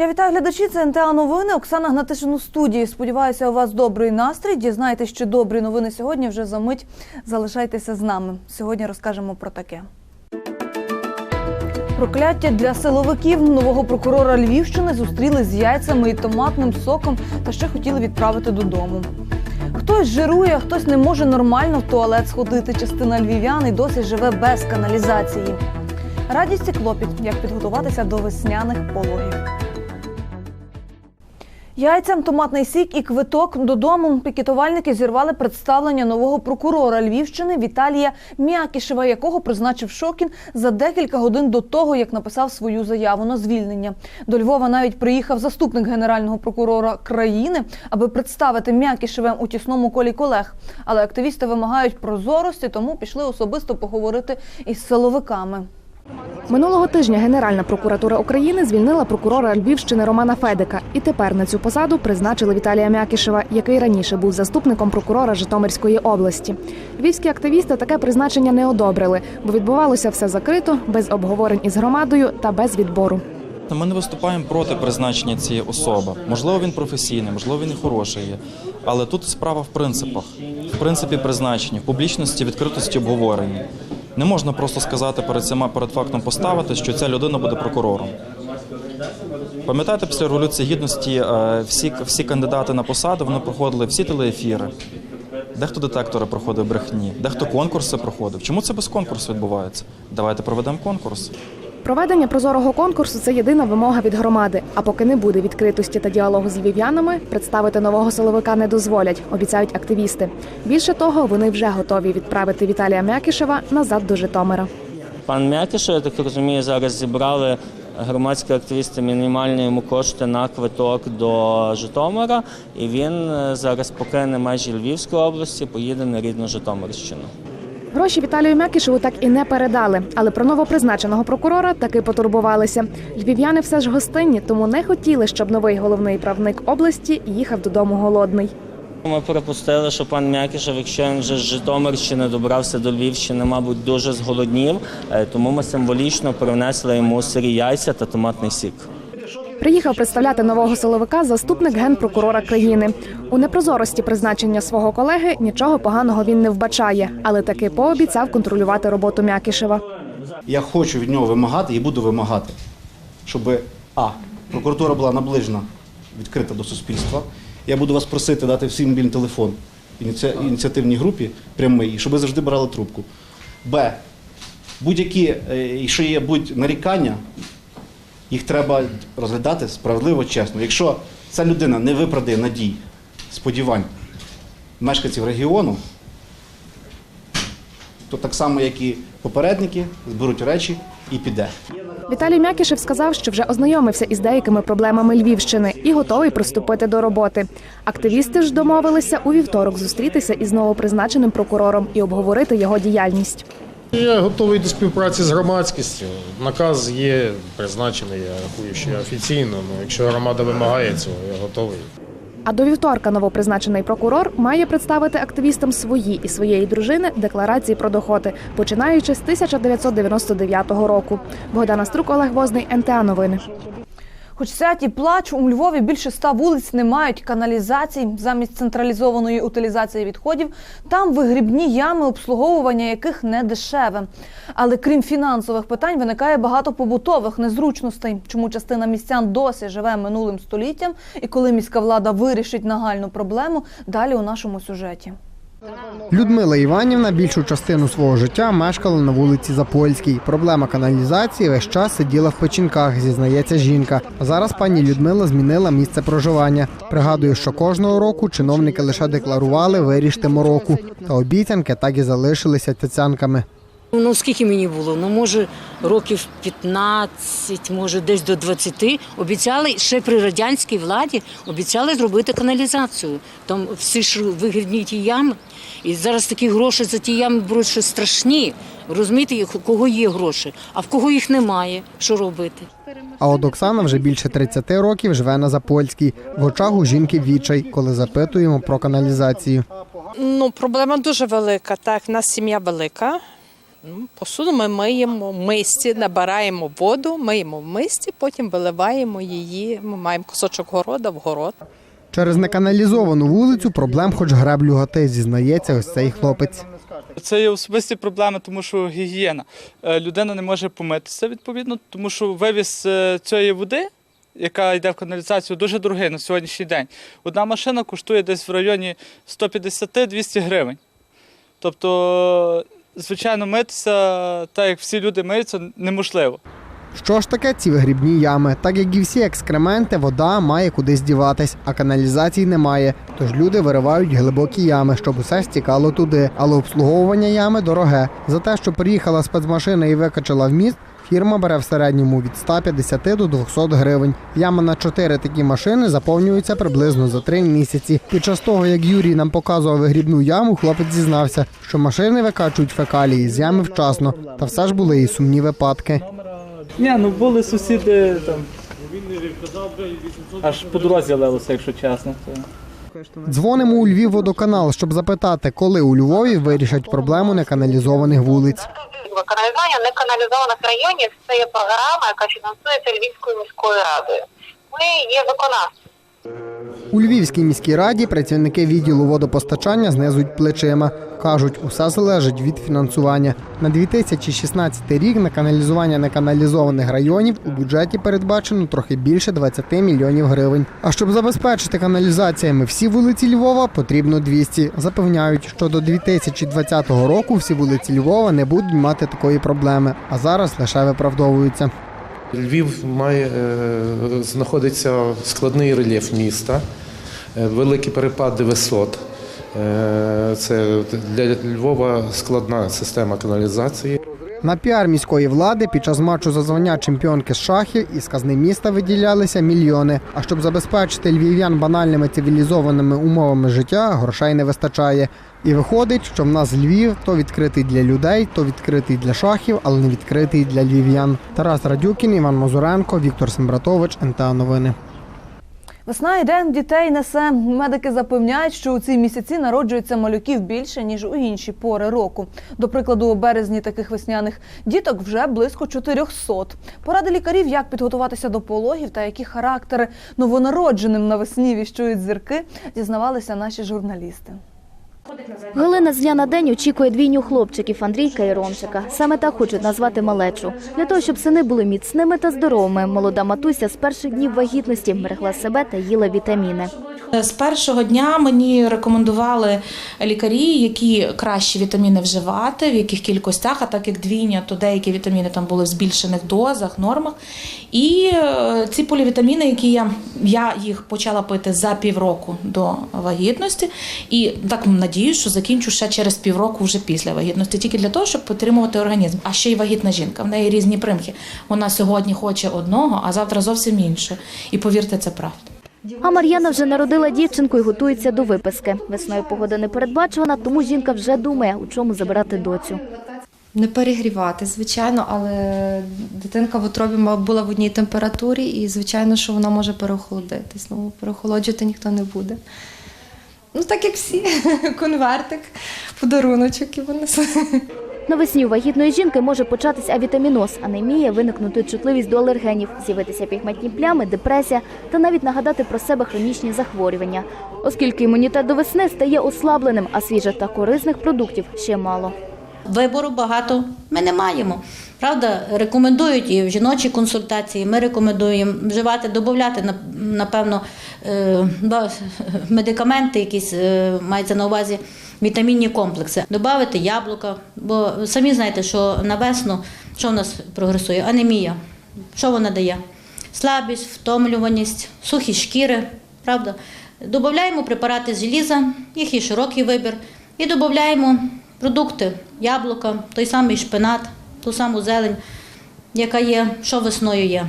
Я вітаю глядачі. Це НТА Новини. Оксана Гнатишин у студії. Сподіваюся, у вас добрий настрій. Дізнаєтесь, що добрі новини сьогодні вже за мить. Залишайтеся з нами. Сьогодні розкажемо про таке. Прокляття для силовиків нового прокурора Львівщини зустріли з яйцями і томатним соком та ще хотіли відправити додому. Хтось жирує, хтось не може нормально в туалет сходити. Частина львів'ян і досі живе без каналізації. Радість і клопіт, як підготуватися до весняних пологів. Яйцям, томатний сік і квиток додому пікетувальники зірвали представлення нового прокурора Львівщини Віталія М'якішева, якого призначив Шокін за декілька годин до того, як написав свою заяву на звільнення. До Львова навіть приїхав заступник генерального прокурора країни, аби представити М'якішевем у тісному колі колег. Але активісти вимагають прозорості, тому пішли особисто поговорити із силовиками. Минулого тижня Генеральна прокуратура України звільнила прокурора Львівщини Романа Федика. І тепер на цю посаду призначили Віталія Мякішева, який раніше був заступником прокурора Житомирської області. Львівські активісти таке призначення не одобрили, бо відбувалося все закрито, без обговорень із громадою та без відбору. Ми не виступаємо проти призначення цієї особи. Можливо, він професійний, можливо, він і хороший. Але тут справа в принципах, в принципі призначення, в публічності, відкритості обговорення. Не можна просто сказати перед цим перед фактом поставити, що ця людина буде прокурором. Пам'ятаєте, після революції гідності е, всі, всі кандидати на посади вони проходили всі телеефіри. Дехто детектори проходив брехні, дехто конкурси проходив. Чому це без конкурсу відбувається? Давайте проведемо конкурс. Проведення прозорого конкурсу це єдина вимога від громади. А поки не буде відкритості та діалогу з львів'янами, представити нового силовика не дозволять, обіцяють активісти. Більше того, вони вже готові відправити Віталія Мякішева назад до Житомира. Пан Мякішев, я так розумію, зараз зібрали громадські активісти мінімальні йому кошти на квиток до Житомира, і він е, зараз покине межі Львівської області, поїде на рідну Житомирщину. Гроші Віталію Мякішеву так і не передали, але про новопризначеного прокурора таки потурбувалися. Львів'яни все ж гостинні, тому не хотіли, щоб новий головний правник області їхав додому голодний. Ми припустили, що пан Мякішев, якщо він вже з Житомирщини добрався до Львівщини, мабуть, дуже зголоднів, е, тому ми символічно привнесли йому сирі яйця та томатний сік. Приїхав представляти нового силовика заступник генпрокурора країни. У непрозорості призначення свого колеги нічого поганого він не вбачає, але таки пообіцяв контролювати роботу Мякішева. Я хочу від нього вимагати і буду вимагати, щоб а. Прокуратура була наближена, відкрита до суспільства. Я буду вас просити дати всім мобільний телефон ініціативній групі прямий, щоб ви завжди брали трубку. Б. Будь-які, е, якщо є будь нарікання, їх треба розглядати справедливо, чесно. Якщо ця людина не виправдає надій, сподівань мешканців регіону, то так само, як і попередники, зберуть речі і піде. Віталій Мякішев сказав, що вже ознайомився із деякими проблемами Львівщини і готовий приступити до роботи. Активісти ж домовилися у вівторок зустрітися із новопризначеним прокурором і обговорити його діяльність. Я готовий до співпраці з громадськістю. Наказ є призначений, я рахую, що офіційно. Ну, якщо громада вимагає цього, я готовий. А до вівторка новопризначений прокурор має представити активістам свої і своєї дружини декларації про доходи, починаючи з 1999 року. Богдана Струк, Олег Возний, НТА Новини. Хоч сядь і плач, у Львові більше ста вулиць не мають каналізацій замість централізованої утилізації відходів. Там вигрібні ями, обслуговування яких не дешеве. Але крім фінансових питань, виникає багато побутових незручностей. Чому частина містян досі живе минулим століттям, і коли міська влада вирішить нагальну проблему, далі у нашому сюжеті. Людмила Іванівна більшу частину свого життя мешкала на вулиці Запольській. Проблема каналізації весь час сиділа в печінках, зізнається жінка. Зараз пані Людмила змінила місце проживання. Пригадує, що кожного року чиновники лише декларували вирішити мороку, та обіцянки так і залишилися цяцянками. Ну скільки мені було? Ну може років 15, може десь до 20. Обіцяли ще при радянській владі обіцяли зробити каналізацію. Там всі ж вигідні ті ями. І зараз такі гроші за ті ями беруть що страшні. Розумієте, у кого є гроші, а в кого їх немає. Що робити? А от Оксана вже більше 30 років живе на Запольській. В очах у жінки відчай, коли запитуємо про каналізацію. Ну, проблема дуже велика. Так, в нас сім'я велика. Ну, Посуду ми миємо в мисці, набираємо воду, миємо в мисці, потім виливаємо її. Ми маємо кусочок города в город. Через неканалізовану вулицю проблем хоч греблю гати, зізнається ось цей хлопець. Це є особисті проблеми, тому що гігієна. Е, Людина не може помитися відповідно, тому що вивіз е, цієї води, яка йде в каналізацію, дуже дорогий на сьогоднішній день. Одна машина коштує десь в районі 150-200 гривень. Тобто, звичайно, митися, так як всі люди миються, неможливо. Що ж таке ці вигрібні ями? Так як і всі екскременти, вода має кудись діватись, а каналізації немає. Тож люди виривають глибокі ями, щоб усе стікало туди. Але обслуговування ями дороге. За те, що приїхала спецмашина і викачала в міст, фірма бере в середньому від 150 до 200 гривень. Яма на 4 такі машини заповнюється приблизно за 3 місяці. Під час того, як Юрій нам показував вигрібну яму, хлопець зізнався, що машини викачують фекалії з ями вчасно. Та все ж були і сумні випадки. Ні, ну були сусіди там. Аж по дорозі лилося, якщо чесно. Дзвонимо у Львів водоканал, щоб запитати, коли у Львові вирішать проблему неканалізованих вулиць. Неканалізованих районів це є програма, яка фінансується Львівською міською радою. Ми є виконавцем. У Львівській міській раді працівники відділу водопостачання знизують плечима. Кажуть, усе залежить від фінансування. На 2016 рік на каналізування неканалізованих районів у бюджеті передбачено трохи більше 20 мільйонів гривень. А щоб забезпечити каналізаціями всі вулиці Львова, потрібно 200. Запевняють, що до 2020 року всі вулиці Львова не будуть мати такої проблеми, а зараз лише виправдовуються. Львів має е, знаходиться складний рельєф міста, е, великі перепади висот. Е, Це для Львова складна система каналізації. На піар міської влади під час матчу за звання чемпіонки з шахів із казни міста виділялися мільйони. А щоб забезпечити львів'ян банальними цивілізованими умовами життя, грошей не вистачає. І виходить, що в нас Львів то відкритий для людей, то відкритий для шахів, але не відкритий для львів'ян. Тарас Радюкін, Іван Мазуренко, Віктор Сембратович, НТА Новини. Весна йде, дітей несе. Медики запевняють, що у ці місяці народжується малюків більше ніж у інші пори року. До прикладу, у березні таких весняних діток вже близько 400. Поради лікарів, як підготуватися до пологів та які характери новонародженим навесні віщують зірки, дізнавалися наші журналісти. Галина з дня на день очікує двійню хлопчиків Андрійка і Ромчика. Саме так хочуть назвати малечу. Для того, щоб сини були міцними та здоровими, молода матуся з перших днів вагітності берегла себе та їла вітаміни. З першого дня мені рекомендували лікарі, які кращі вітаміни вживати, в яких кількостях, а так як двійня, то деякі вітаміни там були в збільшених дозах, нормах. І е, ці полівітаміни, які я, я їх почала пити за півроку до вагітності, і так надію, що закінчу ще через півроку вже після вагітності, тільки для того, щоб підтримувати організм. А ще й вагітна жінка, в неї різні примхи. Вона сьогодні хоче одного, а завтра зовсім іншого. І повірте, це правда. А Мар'яна вже народила дівчинку і готується до виписки. Весною погода не передбачувана, тому жінка вже думає, у чому забирати доцю. Не перегрівати, звичайно, але дитинка в утробі ма- була в одній температурі, і звичайно, що вона може переохолодитись. Ну, переохолоджувати ніхто не буде. Ну, так як всі, конвертик, подаруночок і вони. Навесні у вагітної жінки може початись авітаміноз, анемія, виникнути чутливість до алергенів, з'явитися пігментні плями, депресія та навіть нагадати про себе хронічні захворювання. Оскільки імунітет до весни стає ослабленим, а свіжих та корисних продуктів ще мало. Вибору багато ми не маємо. Правда, рекомендують і в жіночій консультації. Ми рекомендуємо вживати, додати, напевно, е, медикаменти, якісь е, мається на увазі вітамінні комплекси. Добавити яблука, бо самі знаєте, що на весну що в нас прогресує? Анемія. Що вона дає? Слабість, втомлюваність, сухі шкіри, правда? Додаємо препарати з желіза, їх є широкий вибір, і додаємо продукти, яблука, той самий шпинат, ту саму зелень, яка є, що весною є.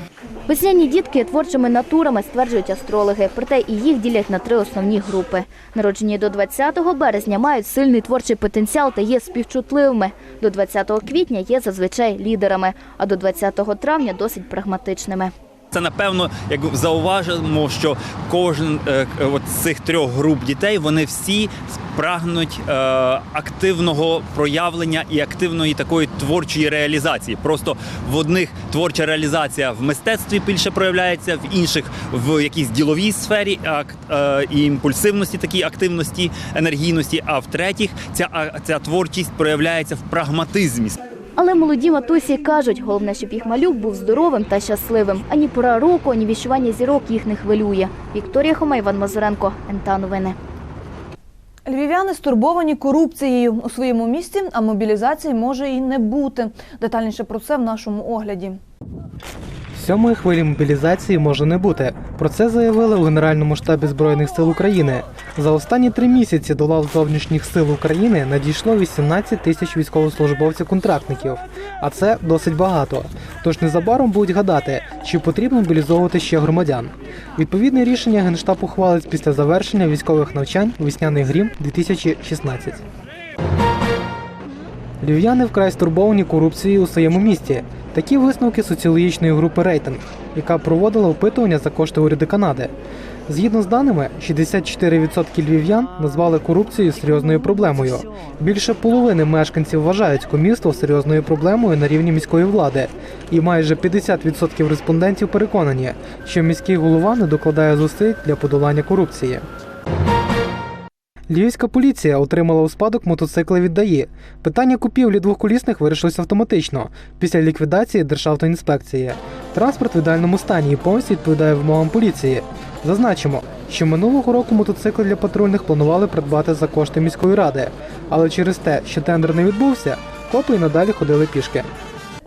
Весняні дітки творчими натурами, стверджують астрологи. Проте і їх ділять на три основні групи. Народжені до 20 березня мають сильний творчий потенціал та є співчутливими. До 20 квітня є зазвичай лідерами, а до 20 травня досить прагматичними. Це напевно, як зауважимо, що кожен е, от цих трьох груп дітей вони всі прагнуть е, активного проявлення і активної такої творчої реалізації. Просто в одних творча реалізація в мистецтві більше проявляється, в інших в якійсь діловій сфері ак- е, і імпульсивності, такій активності, енергійності. А в третіх ця, ця творчість проявляється в прагматизмі. Але молоді матусі кажуть, головне, щоб їх малюк був здоровим та щасливим. Ані пора року, ані віщування зірок їх не хвилює. Вікторія Хома, Іван Мазуренко, НТА Новини. Львів'яни стурбовані корупцією у своєму місті, а мобілізації може і не бути. Детальніше про це в нашому огляді. Сьомої хвилі мобілізації може не бути. Про це заявили у Генеральному штабі Збройних сил України. За останні три місяці до лав зовнішніх сил України надійшло 18 тисяч військовослужбовців-контрактників, а це досить багато. Тож незабаром будуть гадати, чи потрібно мобілізовувати ще громадян. Відповідне рішення Генштаб ухвалить після завершення військових навчань Весняний грім 2016. Львів'яни вкрай стурбовані корупцією у своєму місті. Такі висновки соціологічної групи рейтинг, яка проводила опитування за кошти уряду Канади. Згідно з даними, 64% львів'ян назвали корупцію серйозною проблемою. Більше половини мешканців вважають комірство серйозною проблемою на рівні міської влади, і майже 50% респондентів переконані, що міський голова не докладає зусиль для подолання корупції. Львівська поліція отримала у спадок мотоцикли від ДАІ. Питання купівлі двохколісних вирішилось автоматично після ліквідації Державтоінспекції. Транспорт в ідеальному стані і повністю відповідає вимогам поліції. Зазначимо, що минулого року мотоцикли для патрульних планували придбати за кошти міської ради, але через те, що тендер не відбувся, копи й надалі ходили пішки.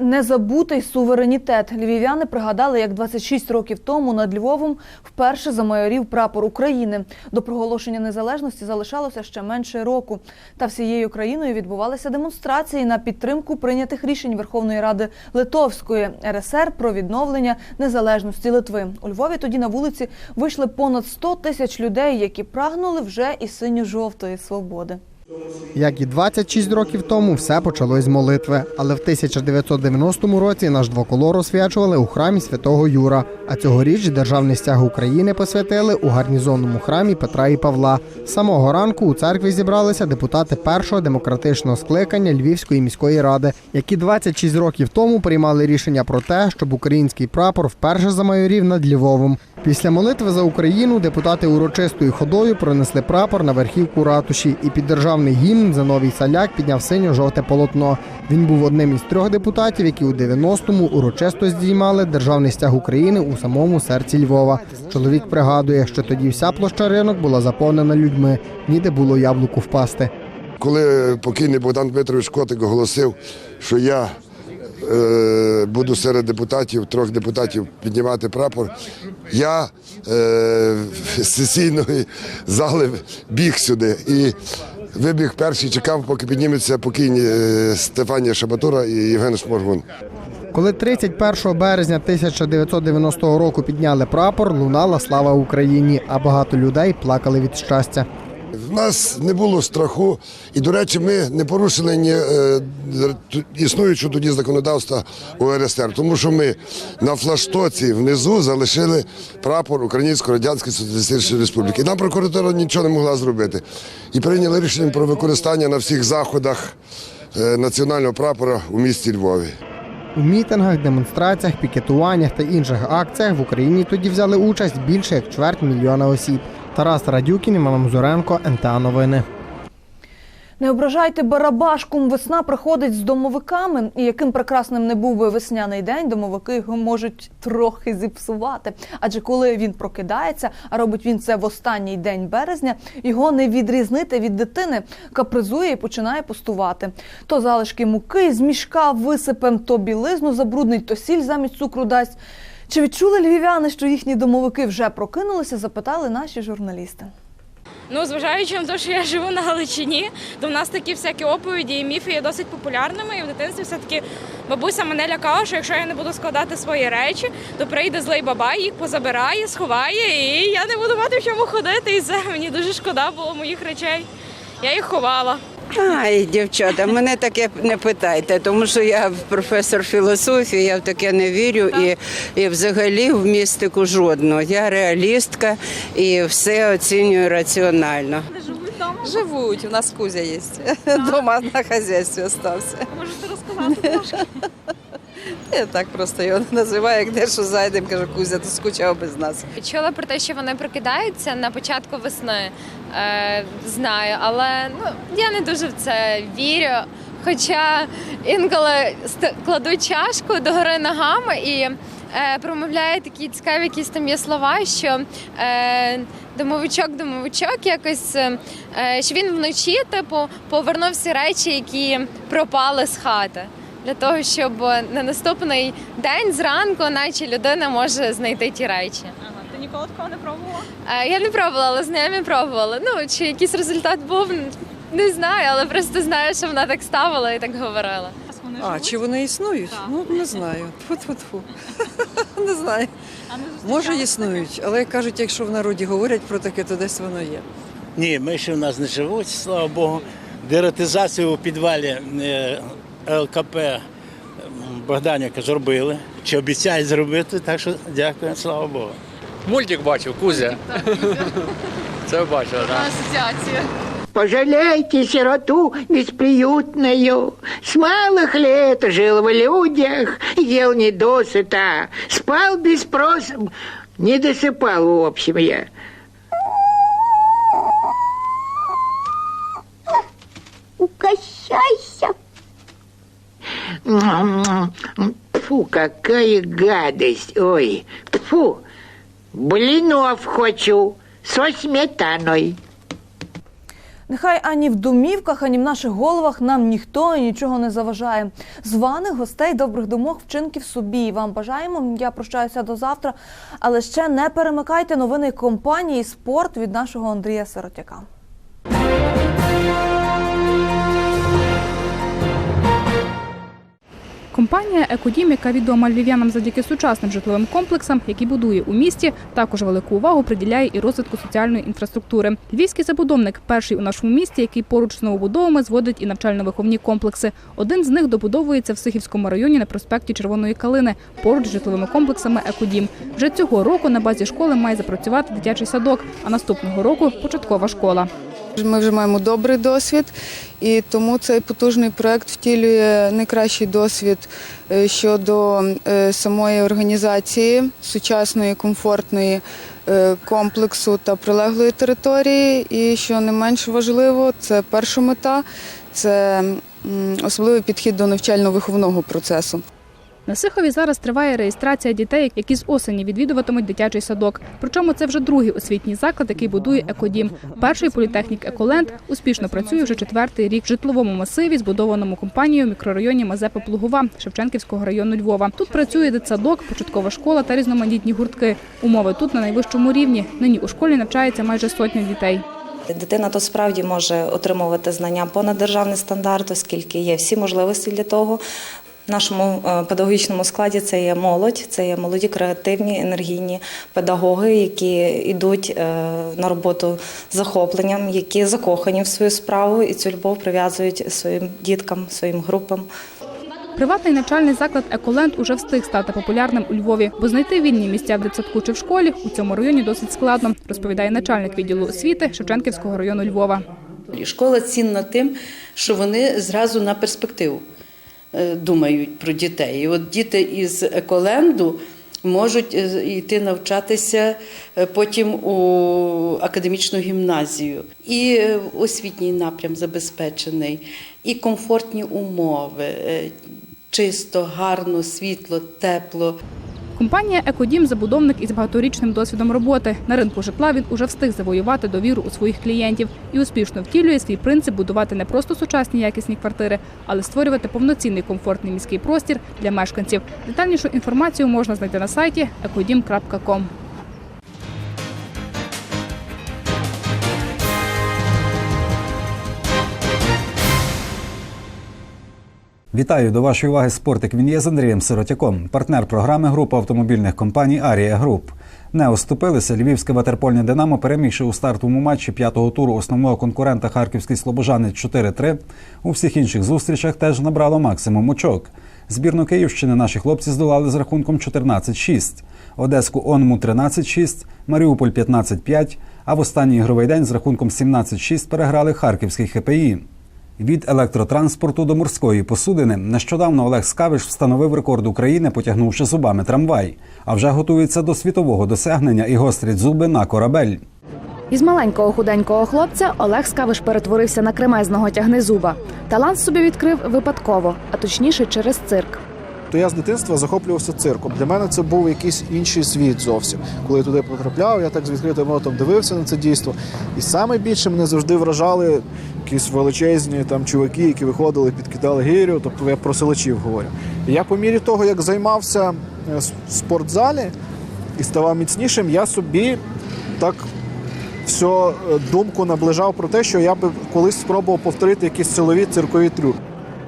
Незабутий суверенітет. Львів'яни пригадали, як 26 років тому над Львовом вперше замайорів прапор України. До проголошення незалежності залишалося ще менше року. Та всією країною відбувалися демонстрації на підтримку прийнятих рішень Верховної Ради Литовської РСР про відновлення незалежності Литви. У Львові тоді на вулиці вийшли понад 100 тисяч людей, які прагнули вже і синьо-жовтої свободи. Як і 26 років тому, все почалось з молитви. Але в 1990 році наш двоколор освячували у храмі святого Юра. А цьогоріч державний стяг України посвятили у гарнізонному храмі Петра і Павла. З самого ранку у церкві зібралися депутати першого демократичного скликання Львівської міської ради, які 26 років тому приймали рішення про те, щоб український прапор вперше замайорів над Львовом. Після молитви за Україну депутати урочистою ходою пронесли прапор на верхівку ратуші і під державний гімн за новий саляк підняв синьо-жовте полотно. Він був одним із трьох депутатів, які у 90-му урочисто здіймали державний стяг України у самому серці Львова. Чоловік пригадує, що тоді вся площа ринок була заповнена людьми, ніде було яблуку впасти. Коли покійний Богдан Дмитрович Котик оголосив, що я буду серед депутатів, трьох депутатів піднімати прапор, я е, з сесійної зали біг сюди і вибіг перший, чекав, поки підніметься покійні е, Стефанія Шабатура і Євген Шморгун. Коли 31 березня 1990 року підняли прапор, лунала слава Україні, а багато людей плакали від щастя. В нас не було страху, і, до речі, ми не порушили ні е, існуючого тоді законодавства УРСР, тому що ми на флаштоці внизу залишили прапор Української Радянської Соціалістичної Республіки. Нам прокуратура нічого не могла зробити. І прийняли рішення про використання на всіх заходах е, національного прапора у місті Львові. У мітингах, демонстраціях, пікетуваннях та інших акціях в Україні тоді взяли участь більше як чверть мільйона осіб. Тарас Радюкін, Іван Мазуренко, НТА Новини. Не ображайте барабашком. Весна приходить з домовиками, і яким прекрасним не був би весняний день, домовики його можуть трохи зіпсувати. Адже коли він прокидається, а робить він це в останній день березня, його не відрізнити від дитини, капризує і починає пустувати. То залишки муки з мішка висипем, то білизну забруднить, то сіль замість цукру дасть. Чи відчули львів'яни, що їхні домовики вже прокинулися? Запитали наші журналісти. Ну, зважаючи на те, що я живу на Галичині, то в нас такі всякі оповіді і міфи є досить популярними. І в дитинстві все-таки бабуся мене лякала, що якщо я не буду складати свої речі, то прийде злий бабай, їх позабирає, сховає, і я не буду мати в чому ходити. І це мені дуже шкода було моїх речей. Я їх ховала. Ай, дівчата, мене таке не питайте, тому що я професор філософії, я в таке не вірю і, і взагалі в містику жодну. Я реалістка і все оцінюю раціонально. Живуть, у нас Кузя є. Дома на хазяйстві остався. Можете розказати трошки? Я так просто його називаю, як де що зайдемо, кажу, Кузя, ти скучав без нас. Чула про те, що вони прокидаються на початку весни. Е, знаю, але ну, я не дуже в це вірю. Хоча інколи кладуть чашку догори ногами і е, промовляє такі цікаві якісь там є слова, що е, домовичок, домовичок якось, е, що він вночі, типу, повернув всі речі, які пропали з хати. Для того, щоб на наступний день зранку, наче людина може знайти ті речі. Ага, ти ніколи такого не пробувала? Е, Я не пробувала, але знайомі пробували. Ну, чи якийсь результат був, не знаю, але просто знаю, що вона так ставила і так говорила. А, чи вони існують? Ну, не знаю. Тьфу-тьфу-тьфу. Не знаю. Може, існують, але кажуть, якщо в народі говорять про таке, то десь воно є. Ні, миші в нас не живуть, слава Богу. Дератизацію у підвалі е, ЛКП м, Богданівка зробили. Чи обіцяють зробити, так що дякую, слава Богу. Мультик бачив, Кузя. Це бачив, так. Асоціація. Пожалейте сироту бесприютную. С малых лет жил в людях, ел недосыта, спал без спроса, не досыпал, в общем, я. Укощайся. Фу, какая гадость. Ой, фу. Блинов хочу со сметаной. Нехай ані в домівках, ані в наших головах нам ніхто і нічого не заважає. Званих гостей, добрих думок, вчинків собі. Вам бажаємо. Я прощаюся до завтра. Але ще не перемикайте новини компанії спорт від нашого Андрія Сиротяка. Компанія Екодім, яка відома львів'янам завдяки сучасним житловим комплексам, які будує у місті, також велику увагу приділяє і розвитку соціальної інфраструктури. Львівський забудовник перший у нашому місті, який поруч з новобудовами зводить і навчально-виховні комплекси. Один з них добудовується в Сихівському районі на проспекті Червоної Калини, поруч з житловими комплексами Екодім. Вже цього року на базі школи має запрацювати дитячий садок, а наступного року початкова школа. Ми вже маємо добрий досвід, і тому цей потужний проект втілює найкращий досвід е, щодо е, самої організації сучасної, комфортної е, комплексу та прилеглої території. І що не менш важливо, це перша мета це особливий підхід до навчально-виховного процесу. На Сихові зараз триває реєстрація дітей, які з осені відвідуватимуть дитячий садок. Причому це вже другий освітній заклад, який будує екодім. Перший політехнік Еколенд успішно працює вже четвертий рік в житловому масиві, збудованому компанією в мікрорайоні Мазепи Плугова Шевченківського району Львова. Тут працює дитсадок, початкова школа та різноманітні гуртки. Умови тут на найвищому рівні. Нині у школі навчається майже сотня дітей. Дитина то справді може отримувати знання понад державний стандарт, оскільки є всі можливості для того. В нашому е, педагогічному складі це є молодь, це є молоді, креативні, енергійні педагоги, які йдуть е, на роботу з захопленням, які закохані в свою справу і цю любов прив'язують своїм діткам, своїм групам. Приватний навчальний заклад Еколенд уже встиг стати популярним у Львові, бо знайти вільні місця в дитсадку чи в школі у цьому районі досить складно, розповідає начальник відділу освіти Шевченківського району Львова. Школа цінна тим, що вони зразу на перспективу думають про дітей. І от діти із еколенду можуть е, йти навчатися е, потім у академічну гімназію. І е, освітній напрям забезпечений, і комфортні умови, е, чисто, гарно, світло, тепло. Компанія Екодім забудовник із багаторічним досвідом роботи. На ринку житла він уже встиг завоювати довіру у своїх клієнтів і успішно втілює свій принцип будувати не просто сучасні якісні квартири, але створювати повноцінний комфортний міський простір для мешканців. Детальнішу інформацію можна знайти на сайті ekodім.com. Вітаю до вашої уваги спортик. Він є з Андрієм Сиротяком, партнер програми групи автомобільних компаній Арія Груп. Не оступилися львівське ватерпольне Динамо, перемігши у стартовому матчі п'ятого туру основного конкурента Харківський Слобожанець 4-3. У всіх інших зустрічах теж набрало максимум очок. Збірну Київщини наші хлопці здолали з рахунком 14-6, Одеську Онму 13-6, Маріуполь 15-5, а в останній ігровий день з рахунком 17-6 переграли Харківський ХПІ. Від електротранспорту до морської посудини нещодавно Олег Скавиш встановив рекорд України, потягнувши зубами трамвай, а вже готується до світового досягнення і гострить зуби на корабель. Із маленького худенького хлопця Олег Скавиш перетворився на кремезного тягнезуба. Талант собі відкрив випадково, а точніше через цирк. То я з дитинства захоплювався цирком. Для мене це був якийсь інший світ зовсім. Коли я туди потрапляв, я так з відкритим ротом дивився на це дійство. І саме більше мене завжди вражали якісь величезні там чуваки, які виходили, підкидали гирю. Тобто я про селачів говорю. І я по мірі того, як займався е, в спортзалі і ставав міцнішим, я собі так все е, думку наближав про те, що я би колись спробував повторити якісь силові циркові трюки.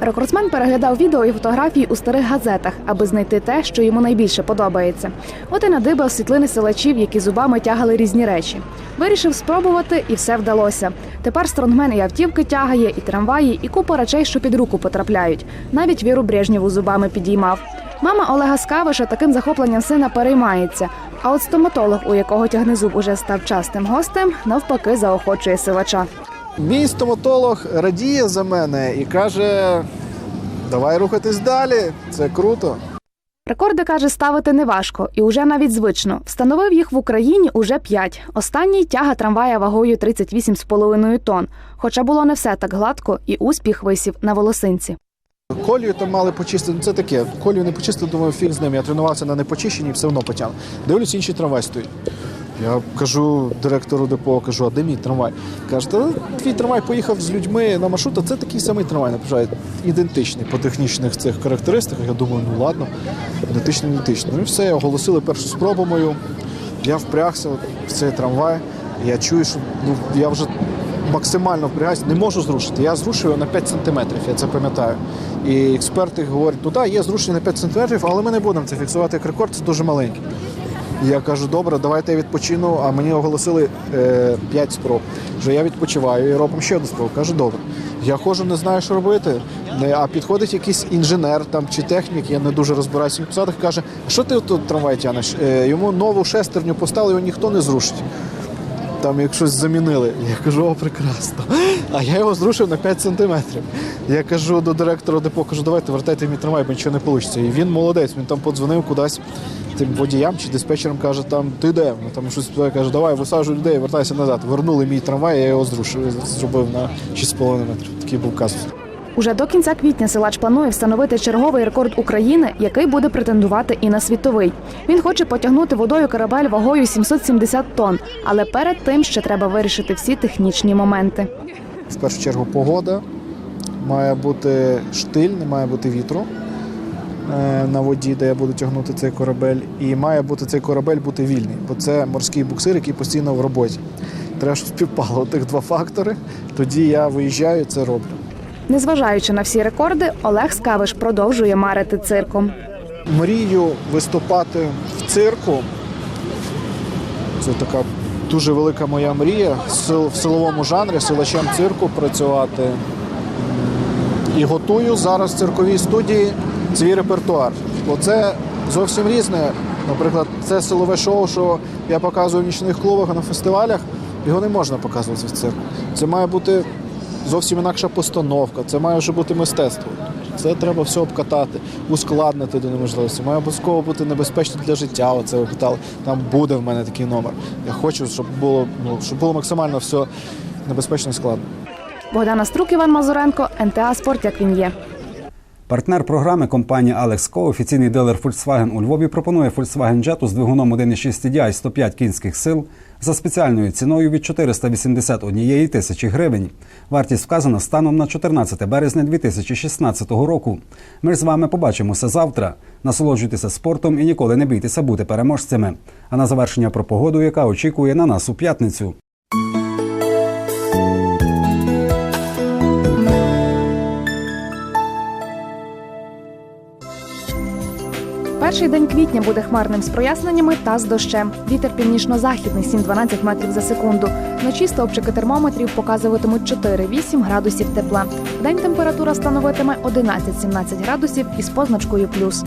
Рекордсмен переглядав відео і фотографії у старих газетах, аби знайти те, що йому найбільше подобається. От і надибав світлини силачів, які зубами тягали різні речі. Вирішив спробувати, і все вдалося. Тепер стронгмен і автівки тягає, і трамваї, і купа речей, що під руку потрапляють. Навіть віру Брежнєву зубами підіймав. Мама Олега Скавиша таким захопленням сина переймається. А от стоматолог, у якого тягнезуб уже став частим гостем, навпаки заохочує силача. Мій стоматолог радіє за мене і каже: давай рухатись далі, це круто. Рекорди каже, ставити неважко і уже навіть звично. Встановив їх в Україні уже п'ять. Останній тяга трамвая вагою 38,5 тонн. Хоча було не все так гладко, і успіх висів на волосинці. Колію там мали почистити. Ну це таке. Колію не почистили, думаю, фіг з ним. Я тренувався на непочищенні і все одно потяг. Дивлюсь, інший трамвай стоїть. Я кажу директору депо, кажу, а де мій трамвай? Каже, та твій трамвай поїхав з людьми на маршрут, а це такий самий трамвай, наприклад, ідентичний по технічних цих характеристиках. Я думаю, ну ладно, ідентичний, ідентичний. Ну і все, оголосили першу спробу мою. Я впрягся в цей трамвай. Я чую, що ну, я вже максимально впрягаюся, не можу зрушити. Я його на 5 сантиметрів, я це пам'ятаю. І експерти говорять, ну так, є зрушення на 5 сантиметрів, але ми не будемо це фіксувати як рекорд, це дуже маленький. Я кажу, добре, давайте я відпочину, а мені оголосили е, 5 спроб. Вже я відпочиваю і робимо ще одну спробу. Кажу, добре. Я ходжу, не знаю, що робити. А підходить якийсь інженер там чи технік, я не дуже розбираюся в посадах, каже, що ти тут трамвай тянеш? Е, йому нову шестерню поставили, його ніхто не зрушить. Там як щось замінили. Я кажу, о, прекрасно. А я його зрушив на 5 сантиметрів. Я кажу до директора депо, кажу, давайте вертайте мій трамвай, бо нічого не вийде. І він молодець, він там подзвонив кудись тим водіям чи диспетчерам, каже, там ти де? Ну, Там щось каже, давай висаджуй людей, вертайся назад. Вернули мій трамвай, я його зрушив, зробив на 6,5 метрів. Такий був казус. Уже до кінця квітня силач планує встановити черговий рекорд України, який буде претендувати і на світовий. Він хоче потягнути водою корабель вагою 770 тонн, але перед тим ще треба вирішити всі технічні моменти. В першу чергу погода, має бути штиль, не має бути вітру е, на воді, де я буду тягнути цей корабель. І має бути цей корабель бути вільний, бо це морський буксир, який постійно в роботі. Треба, щоб співпало тих два фактори. Тоді я виїжджаю і це роблю. Незважаючи на всі рекорди, Олег Скавиш продовжує марити цирком. Мрію виступати в цирку. Це така дуже велика моя мрія. В силовому жанрі, силачем цирку працювати. І готую зараз в цирковій студії свій репертуар. Бо це зовсім різне. Наприклад, це силове шоу, що я показую в нічних клубах на фестивалях. Його не можна показувати в цирку. Це має бути зовсім інакша постановка, це має вже бути мистецтво. Це треба все обкатати, ускладнити до неможливості. Має обов'язково бути небезпечно для життя. Оце ви питали. Там буде в мене такий номер. Я хочу, щоб було, ну, щоб було максимально все небезпечно і складно. Богдана Струк, Іван Мазуренко, НТА Спорт, як він є. Партнер програми компанія Alex Co, офіційний дилер Volkswagen у Львові, пропонує Volkswagen Jetta з двигуном 1.6 TDI 105 кінських сил за спеціальною ціною від 481 тисячі гривень. Вартість вказана станом на 14 березня 2016 року. Ми з вами побачимося завтра. Насолоджуйтеся спортом і ніколи не бійтеся бути переможцями. А на завершення про погоду, яка очікує на нас у п'ятницю. Перший день квітня буде хмарним з проясненнями та з дощем. Вітер північно-західний 7-12 метрів за секунду. Вночі стовпчики термометрів показуватимуть 4-8 градусів тепла. День температура становитиме 11-17 градусів із позначкою плюс.